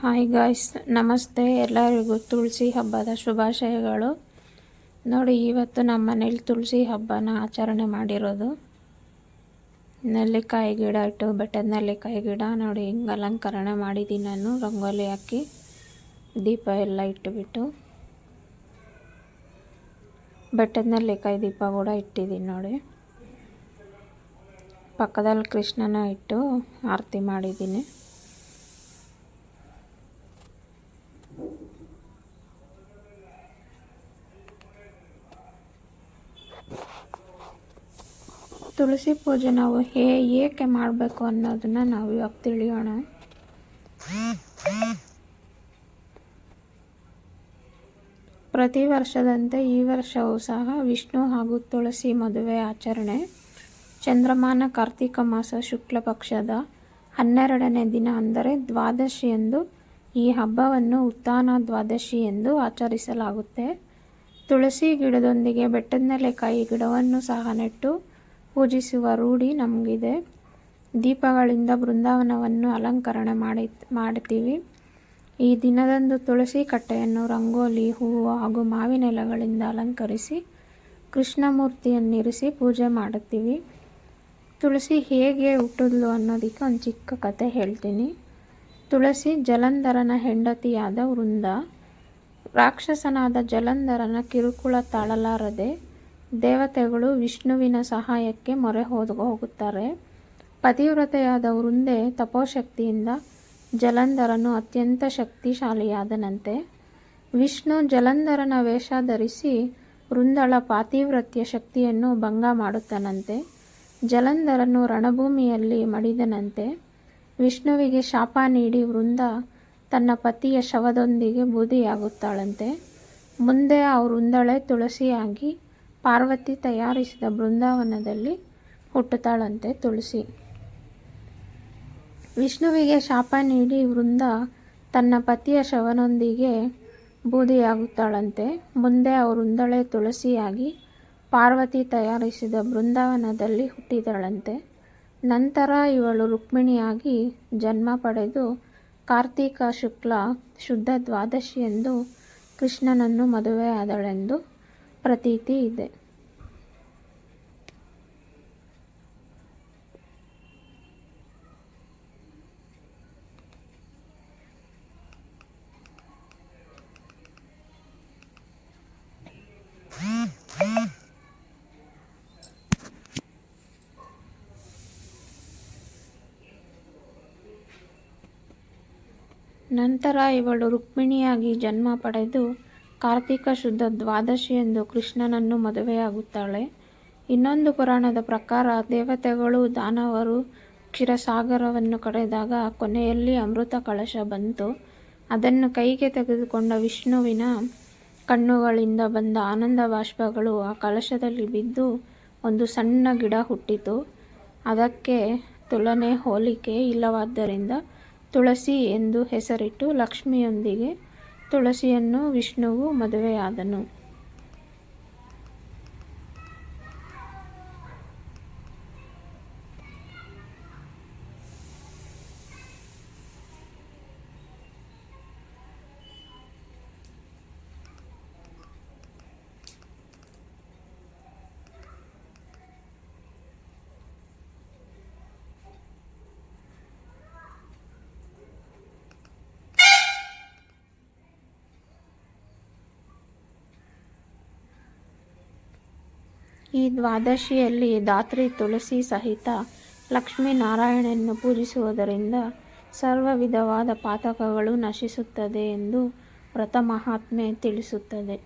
Hi guys ನಮಸ್ತೆ ಎಲ್ಲರಿಗೂ ತುಳಸಿ ಹಬ್ಬದ ಶುಭಾಶಯಗಳು. ನೋಡಿ, ಇವತ್ತು ನಮ್ಮ ಮನೇಲಿ ತುಳಸಿ ಹಬ್ಬನ ಆಚರಣೆ ಮಾಡಿರೋದು. ನೆಲ್ಲಿಕಾಯಿ ಗಿಡ ಇಟ್ಟು, ಬೆಟ್ಟದ ನೆಲ್ಲಿಕಾಯಿ ಗಿಡ, ನೋಡಿ, ಹಿಂಗೆ ಅಲಂಕರಣೆ ಮಾಡಿದ್ದೀನಿ ನಾನು ರಂಗೋಲಿ ಹಾಕಿ, ದೀಪ ಎಲ್ಲ ಇಟ್ಟುಬಿಟ್ಟು. ಬೆಟ್ಟದ ನೆಲ್ಲಿಕಾಯಿ ದೀಪ ಕೂಡ ಇಟ್ಟಿದ್ದೀನಿ ನೋಡಿ. ಪಕ್ಕದಲ್ಲಿ ಕೃಷ್ಣನ ಇಟ್ಟು ಆರತಿ ಮಾಡಿದ್ದೀನಿ ತುಳಸಿ ಪೂಜೆ ನಾವು ಹೇ ಏಕೆ ಮಾಡಬೇಕು ಅನ್ನೋದನ್ನ ನಾವು ಇವಾಗ ತಿಳಿಯೋಣ. ಪ್ರತಿ ವರ್ಷದಂತೆ ಈ ವರ್ಷವೂ ಸಹ ವಿಷ್ಣು ಹಾಗೂ ತುಳಸಿ ಮದುವೆ ಆಚರಣೆ. ಚಂದ್ರಮಾನ ಕಾರ್ತಿಕ ಮಾಸ ಶುಕ್ಲ ಪಕ್ಷದ ಹನ್ನೆರಡನೇ ದಿನ ಅಂದರೆ ದ್ವಾದಶಿಯಂದು ಈ ಹಬ್ಬವನ್ನು ಉತ್ಥಾನ ದ್ವಾದಶಿ ಎಂದು ಆಚರಿಸಲಾಗುತ್ತೆ. ತುಳಸಿ ಗಿಡದೊಂದಿಗೆ ಬೆಟ್ಟದ ಕಾಯಿ ಗಿಡವನ್ನು ಸಹ ನೆಟ್ಟು ಪೂಜಿಸುವ ರೂಢಿ ನಮಗಿದೆ. ದೀಪಗಳಿಂದ ಬೃಂದಾವನವನ್ನು ಅಲಂಕರಣ ಮಾಡಿ, ಮಾಡ್ತೀವಿ. ಈ ದಿನದಂದು ತುಳಸಿ ಕಟ್ಟೆಯನ್ನು ರಂಗೋಲಿ, ಹೂವು ಹಾಗೂ ಮಾವಿನ ಎಲೆಗಳಿಂದ ಅಲಂಕರಿಸಿ, ಕೃಷ್ಣಮೂರ್ತಿಯನ್ನಿರಿಸಿ ಪೂಜೆ ಮಾಡುತ್ತೀವಿ. ತುಳಸಿ ಹೇಗೆ ಹುಟ್ಟಿದ್ಲು ಅನ್ನೋದಕ್ಕೆ ಒಂದು ಚಿಕ್ಕ ಕತೆ ಹೇಳ್ತೀನಿ. ತುಳಸಿ ಜಲಂಧರನ ಹೆಂಡತಿಯಾದ ವೃಂದ, ರಾಕ್ಷಸನಾದ ಜಲಂಧರನ ಕಿರುಕುಳ ತಾಳಲಾರದೆ ದೇವತೆಗಳು ವಿಷ್ಣುವಿನ ಸಹಾಯಕ್ಕೆ ಮೊರೆ ಹೋದ, ಹೋಗುತ್ತಾರೆ. ಪತಿವ್ರತೆಯಾದ ವೃಂದೆ ತಪೋಶಕ್ತಿಯಿಂದ ಜಲಂಧರನು ಅತ್ಯಂತ ಶಕ್ತಿಶಾಲಿಯಾದನಂತೆ. ವಿಷ್ಣು ಜಲಂಧರನ ವೇಷ ಧರಿಸಿ ವೃಂದಳ ಪಾತಿವ್ರತ್ಯ ಶಕ್ತಿಯನ್ನು ಭಂಗ ಮಾಡುತ್ತಾನಂತೆ. ಜಲಂಧರನು ರಣಭೂಮಿಯಲ್ಲಿ ಮಡಿದನಂತೆ. ವಿಷ್ಣುವಿಗೆ ಶಾಪ ನೀಡಿ ವೃಂದ ತನ್ನ ಪತಿಯ ಶವದೊಂದಿಗೆ ಬೂದಿಯಾಗುತ್ತಾಳಂತೆ. ಮುಂದೆ ಆ ವೃಂದಳೆ ತುಳಸಿಯಾಗಿ ಪಾರ್ವತಿ ತಯಾರಿಸಿದ ಬೃಂದಾವನದಲ್ಲಿ ಹುಟ್ಟುತ್ತಾಳಂತೆ ತುಳಸಿ. ವಿಷ್ಣುವಿಗೆ ಶಾಪ ನೀಡಿ ವೃಂದ ತನ್ನ ಪತಿಯ ಶವನೊಂದಿಗೆ ಬೂದಿಯಾಗುತ್ತಾಳಂತೆ. ಮುಂದೆ ಆ ವೃಂದಳೆ ತುಳಸಿಯಾಗಿ ಪಾರ್ವತಿ ತಯಾರಿಸಿದ ಬೃಂದಾವನದಲ್ಲಿ ಹುಟ್ಟಿದಳಂತೆ. ನಂತರ ಇವಳು ರುಕ್ಮಿಣಿಯಾಗಿ ಜನ್ಮ ಪಡೆದು ಕಾರ್ತೀಕ ಶುಕ್ಲ ಶುದ್ಧ ದ್ವಾದಶಿಯೆಂದು ಕೃಷ್ಣನನ್ನು ಮದುವೆಯಾದಳೆಂದು ಪ್ರತೀತಿ ಇದೆ. ನಂತರ ಇವಳು ರುಕ್ಮಿಣಿಯಾಗಿ ಜನ್ಮ ಪಡೆದು ಕಾರ್ತಿಕ ಶುದ್ಧ ದ್ವಾದಶಿಯಂದು ಕೃಷ್ಣನನ್ನು ಮದುವೆಯಾಗುತ್ತಾಳೆ. ಇನ್ನೊಂದು ಪುರಾಣದ ಪ್ರಕಾರ ದೇವತೆಗಳು ದಾನವರು ಕ್ಷೀರಸಾಗರವನ್ನು ಕಡೆದಾಗ ಕೊನೆಯಲ್ಲಿ ಅಮೃತ ಕಳಶ ಬಂತು. ಅದನ್ನು ಕೈಗೆ ತೆಗೆದುಕೊಂಡ ವಿಷ್ಣುವಿನ ಕಣ್ಣುಗಳಿಂದ ಬಂದ ಆನಂದ ಬಾಷ್ಪಗಳು ಆ ಕಳಶದಲ್ಲಿ ಬಿದ್ದು ಒಂದು ಸಣ್ಣ ಗಿಡ ಹುಟ್ಟಿತು. ಅದಕ್ಕೆ ತುಲನೆ ಹೋಲಿಕೆ ಇಲ್ಲವಾದ್ದರಿಂದ ತುಳಸಿ ಎಂದು ಹೆಸರಿಟ್ಟು ಲಕ್ಷ್ಮಿಯೊಂದಿಗೆ ತುಳಸಿಯನ್ನು ವಿಷ್ಣುವು ಮದುವೆಯಾದನು. ಈ ದ್ವಾದಶಿಯಲ್ಲಿ ಧಾತ್ರಿ ತುಳಸಿ ಸಹಿತ ಲಕ್ಷ್ಮೀನಾರಾಯಣನ್ನು ಪೂಜಿಸುವುದರಿಂದ ಸರ್ವ ವಿಧವಾದ ಪಾತಕಗಳು ನಶಿಸುತ್ತದೆ ಎಂದು ವ್ರತ ಮಹಾತ್ಮೆ ತಿಳಿಸುತ್ತದೆ.